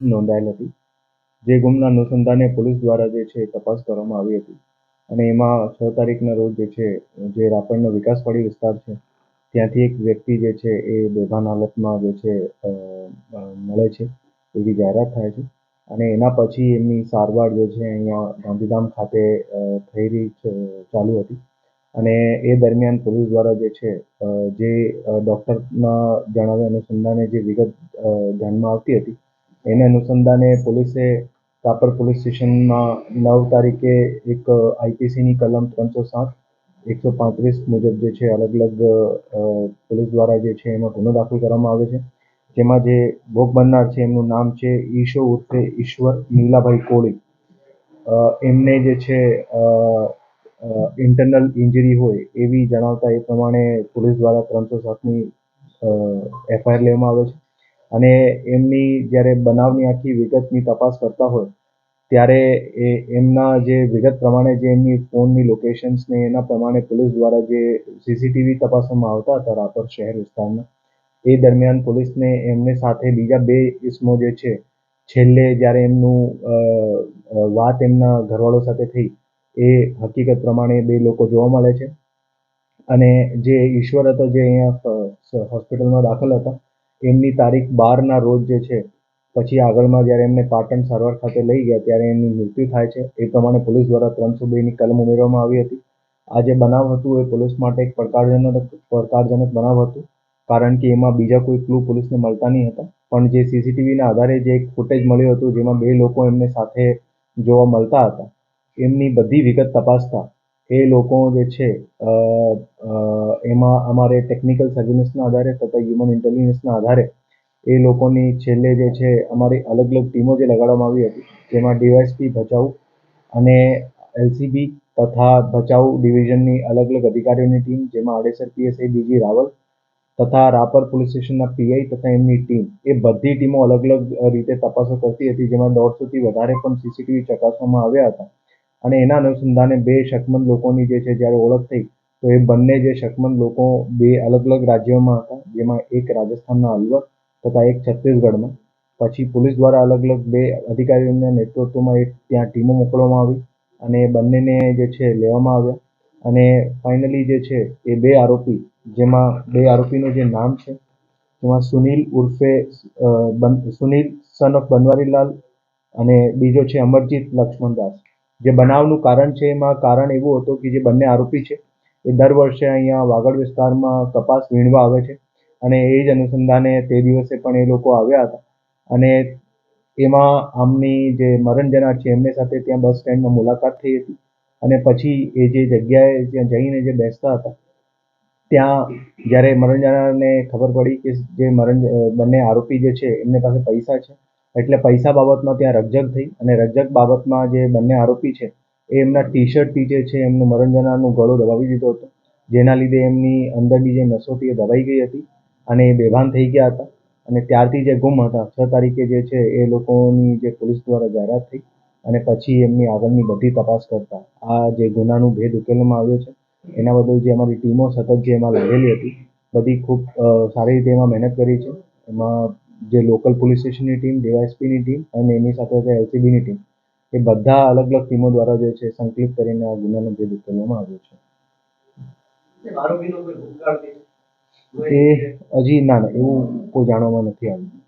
નોંધાયેલ હતી. જે ગુમના અનુસંધાને પોલીસ દ્વારા જે છે તપાસ કરવામાં આવી હતી. અને એમાં છ તારીખના રોજ જે છે, જે રાપરનો વિકાસવાડી વિસ્તાર છે, ત્યાંથી એક વ્યક્તિ જે છે એ બેભાન હાલતમાં જે છે મળે છે, એવી જાહેરાત થાય છે. અને એના પછી એમની સારવાર જે છે અહીંયા ગાંધીધામ ખાતે થઈ રહી ચાલુ હતી. અને એ દરમિયાન પોલીસ દ્વારા જે છે જે ડૉક્ટરના જણાવ્યા અનુસંધાને જે વિગત ધ્યાનમાં આવતી હતી એને અનુસંધાને પોલીસે રાપર પોલીસ સ્ટેશનમાં નવ તારીખે એક આઈપીસીની કલમ ત્રણસો સાત એકસો પાંત્રીસ મુજબ જે છે અલગ અલગ પોલીસ દ્વારા જે છે એમાં ગુનો દાખલ કરવામાં આવે છે. જેમાં જે ભોગ બનનાર છે એમનું નામ છે ઈશો ઉર્ફે ઈશ્વર નીલાભાઈ કોળી. એમને જે છે ઇન્ટરનલ ઇન્જરી હોય એવી જણાવતા એ પ્રમાણે પોલીસ દ્વારા ત્રણસો સાતની એફઆઈઆર લેવામાં આવે છે. અને એમની જ્યારે બનાવની આખી વિગતની તપાસ કરતા હોય, ત્યારે એ એમના જે વિગત પ્રમાણે જે એમની ફોનની લોકેશન્સ ને એના પ્રમાણે પોલીસ દ્વારા જે સીસીટીવી તપાસવામાં આવતા હતા રાપર શહેર વિસ્તારના એ દરમિયાન પોલીસને એમને સાથે બીજા બે ઇસમો જે છે, છેલ્લે જ્યારે એમનું વાત એમના ઘરવાળો સાથે થઈ, એ હકીકત પ્રમાણે બે લોકો જોવા મળે છે. અને જે ઈશ્વર હતા જે અહીંયા હોસ્પિટલમાં દાખલ હતા એમની તારીખ બારના રોજ જે છે, પછી આગળમાં જ્યારે એમને પાટણ સારવાર ખાતે લઈ ગયા, ત્યારે એમનું મૃત્યુ થાય છે. એ પ્રમાણે પોલીસ દ્વારા ત્રણસો બેની કલમ ઉમેરવામાં આવી હતી. આ જે બનાવ હતું, એ પોલીસ માટે એક પડકારજનક પડકારજનક બનાવ હતું, કારણ કે એમાં બીજા કોઈ ક્લુ પોલીસને મળતા નહીં હતા. પણ જે સીસીટીવીના આધારે જે એક ફૂટેજ મળ્યું હતું, જેમાં બે લોકો એમને સાથે જોવા મળતા હતા, એમની બધી વિગત તપાસતા એ લોકો જે છે એમાં અમારે ટેકનિકલ સર્વેલન્સના આધારે તથા હ્યુમન ઇન્ટેલિજન્સના આધારે એ લોકોની છેલ્લે જે છે, અમારી અલગ અલગ ટીમો જે લગાડવામાં આવી હતી, જેમાં ડીવાયએસપી ભચાઉ અને એલસીબી તથા ભચાઉ ડિવિઝનની અલગ અલગ અધિકારીઓની ટીમ, જેમાં આડેસર પીએસઆઈ બીજી રાવલ તથા રાપર પોલીસ સ્ટેશનના પીઆઈ તથા એમની ટીમ, એ બધી ટીમો અલગ અલગ રીતે તપાસો કરતી હતી, જેમાં દોઢસોથી વધારે પણ સીસીટીવી ચકાસવામાં આવ્યા હતા. અને એના અનુસંધાને બે શકમંદ લોકોની જે છે, જ્યારે ઓળખ થઈ, તો એ બંને જે શકમંદ લોકો બે અલગ અલગ રાજ્યોમાં હતા, જેમાં એક રાજસ્થાનના અલવર તથા એક છત્તીસગઢમાં. પછી પોલીસ દ્વારા અલગ અલગ બે અધિકારીઓના નેતૃત્વમાં એક ત્યાં ટીમો મોકલવામાં આવી અને બંનેને જે છે, લેવામાં આવ્યા. અને ફાઇનલી જે છે, એ બે આરોપી, જેમાં બે આરોપીનું જે નામ છે, જેમાં સુનિલ ઉર્ફે સુનિલ સન ઓફ બનવારીલાલ અને બીજો છે, અમરજીત લક્ષ્મણદાસ. જે બનાવનું કારણ છે એમાં કારણ એવું હતું કે જે બંને આરોપી છે, એ દર વર્ષે અહીંયા વાગડ વિસ્તારમાં કપાસ વીણવા આવે છે અને એ જ અનુસંધાને તે દિવસે પણ એ લોકો આવ્યા હતા. અને એમાં આમની જે મરણ જનાર છે, એમની સાથે ત્યાં બસ સ્ટેન્ડમાં મુલાકાત થઈ હતી અને પછી એ જે જગ્યાએ ત્યાં જઈને જે બેસતા હતા, ત્યાં જ્યારે મરણ જનારને ખબર પડી કે જે મરણ, બંને આરોપી જે છે, એમની પાસે પૈસા છે એટલે પૈસા બાબતમાં ત્યાં રકઝક થઈ અને રકઝક બાબતમાં જે બંને આરોપી છે, એ એમના ટી શર્ટથી જે છે, એમનું મરણ ગળું ગળો દબાવી દીધો હતો. જેના લીધે એમની અંદરની જે નસો હતી એ દબાઈ ગઈ હતી અને એ બેભાન થઈ ગયા હતા. અને ત્યારથી જે ગુમ હતા, છ તારીખે જે છે, એ લોકોની જે પોલીસ દ્વારા જાહેરાત થઈ અને પછી એમની આગળની બધી તપાસ કરતા. આ જે ગુનાનું ભેદ ઉકેલવામાં આવ્યો છે, એના બદલ જે અમારી ટીમો સતત જે એમાં લાગેલી હતી, બધી ખૂબ સારી રીતે એમાં મહેનત કરી છે. એમાં જે લોકલ પોલીસ સ્ટેશનની ટીમ ડીવાયએસપીની ટીમ અને એની સાથે સાથે એલસીબીની ટીમ એ બધા અલગ અલગ ટીમો દ્વારા જે છે સંકલિત કરીને આ ગુનાનો ભેદ ઉકેલવામાં આવ્યો છે. એ હજી ના ના એવું કોઈ જાણવામાં નથી આવ્યું.